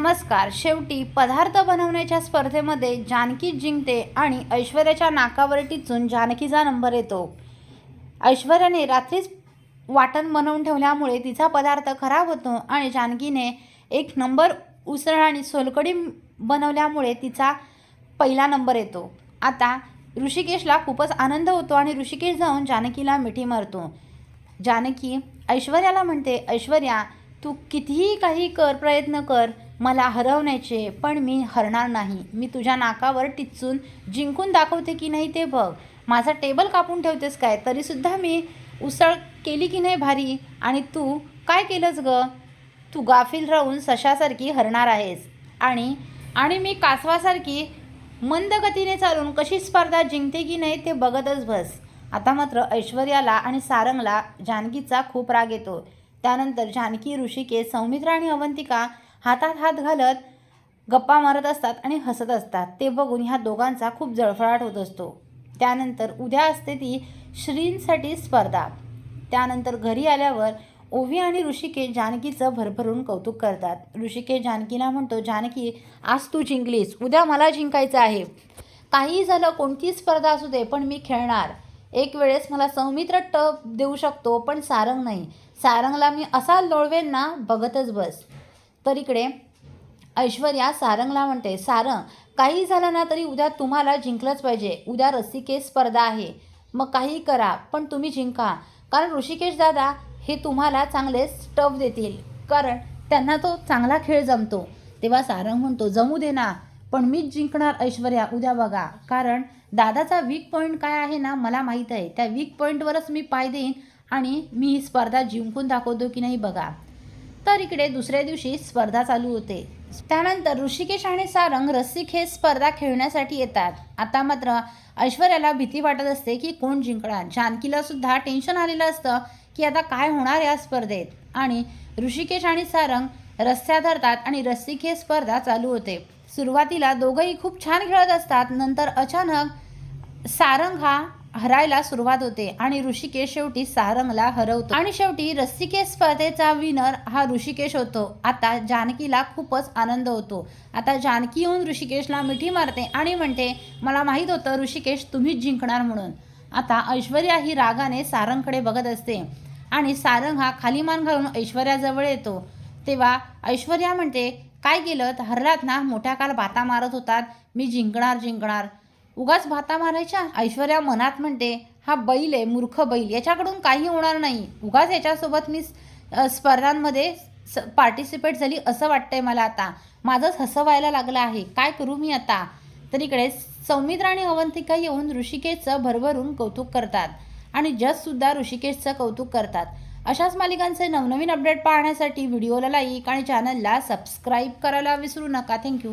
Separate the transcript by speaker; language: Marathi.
Speaker 1: नमस्कार. शेवटी पदार्थ बनवण्याच्या स्पर्धेमध्ये जानकी जिंकते आणि ऐश्वर्याच्या नाकावर टिचून जानकीचा नंबर येतो. ऐश्वर्याने रात्रीच वाटण बनवून ठेवल्यामुळे तिचा पदार्थ खराब होतो आणि जानकीने एक नंबर उसळ आणि सोलकडी बनवल्यामुळे तिचा पहिला नंबर येतो. आता ऋषिकेशला खूपच आनंद होतो आणि ऋषिकेश जाऊन जानकीला मिठी मारतो. जानकी ऐश्वर्याला म्हणते ऐश्वर्या तू कितीही काही कर प्रयत्न कर मला हरवण्याचे पण मी हरणार नाही. मी तुझ्या नाकावर टिचून जिंकून दाखवते की नाही ते बघ. माझा टेबल कापून ठेवतेस काय? तरीसुद्धा मी उसळ केली की नाही भारी? आणि तू काय केलंस ग? तू गाफील राहून सशासारखी हरणार आहेस. आणि आणि मी कासवासारखी मंद गतीने चालून कशी स्पर्धा जिंकते की नाही ते बघतच बस. आता मात्र ऐश्वर्याला आणि सारंगला जानकीचा खूप राग येतो. त्यानंतर जानकी ऋषिकेश सौमित्रा आणि अवंतिका हातात हात घालत गप्पा मारत असतात आणि हसत असतात. ते बघून ह्या दोघांचा खूप जळफळाट होत असतो. त्यानंतर उद्या असते ती श्रींसाठी स्पर्धा. त्यानंतर घरी आल्यावर ओवी आणि ऋषिकेश जानकीचं भरभरून कौतुक करतात. ऋषिकेश जानकीला म्हणतो जानकी आज तू जिंकलीस. उद्या मला जिंकायचं आहे. काहीही झालं कोणतीही स्पर्धा असू दे पण मी खेळणार. एक वेळेस मला सौमित्र टप देऊ शकतो पण सारंग नाही. सारंगला मी असा लोळवेन ना बघतच बस. तर इकडे ऐश्वर्या सारंगला म्हणते सारंग काही झालं ना तरी उद्या तुम्हाला जिंकलंच पाहिजे. उद्या रस्सिकेस स्पर्धा आहे. मग काही करा पण तुम्ही जिंका. कारण ऋषिकेश दादा हे तुम्हाला चांगले स्टफ देतील. कारण त्यांना तो चांगला खेळ जमतो. तेव्हा सारंग म्हणतो जमू दे ना पण मीच जिंकणार ऐश्वर्या उद्या बघा. कारण दादाचा वीक पॉईंट काय आहे ना मला माहीत आहे. त्या वीक पॉईंटवरच मी पाय देईन आणि मी ही स्पर्धा जिंकून दाखवतो की नाही बघा. तर इकडे दुसऱ्या दिवशी स्पर्धा चालू होते. त्यानंतर ऋषिकेश आणि सारंग रस्सिक हे स्पर्धा खेळण्यासाठी येतात. आता मात्र ऐश्वर्याला भीती वाटत असते की कोण जिंकणार? जानकीला सुद्धा टेन्शन आलेलं असतं की आता काय होणार या स्पर्धेत? आणि ऋषिकेश आणि सारंग रस्त्या धरतात आणि रस्सिक हे स्पर्धा चालू होते. सुरुवातीला दोघंही खूप छान खेळत असतात. नंतर अचानक सारंग हा हरायला सुरुवात होते आणि ऋषिकेश शेवटी सारंगला हरवतो. आणि शेवटी रस्सिकेश स्पर्धेचा विनर हा ऋषिकेश होतो. आता जानकीला खूपच आनंद होतो. आता जानकी येऊन ऋषिकेशला मिठी मारते आणि म्हणते मला माहीत होतं ऋषिकेश तुम्हीच जिंकणार म्हणून. आता ऐश्वर्या ही रागाने सारंगकडे बघत असते. आणि सारंग हा खाली मान घालून ऐश्वर्याजवळ येतो. तेव्हा ऐश्वर्या म्हणते काय केलं? तर हरलात ना? मोठ्या काल बाता मारत होतात. मी जिंकणार जिंकणार. उगाच भाता मारायच्या? ऐश्वर्या मनात म्हणते हा बैल आहे मूर्ख बैल याच्याकडून काही होणार नाही. उगाच याच्यासोबत मी स्पर्धांमध्ये स पार्टिसिपेट झाली असं वाटतंय मला आता. माझंच हसं व्हायला लागलं आहे. काय करू मी आता? तर इकडे सौमित्र आणि अवंतिका येऊन ऋषिकेशचं भरभरून कौतुक करतात. आणि जजसुद्धा ऋषिकेशचं कौतुक करतात. अशाच मालिकांचे नवनवीन अपडेट पाहण्यासाठी व्हिडिओला लाईक आणि चॅनलला सबस्क्राईब करायला विसरू नका. थँक्यू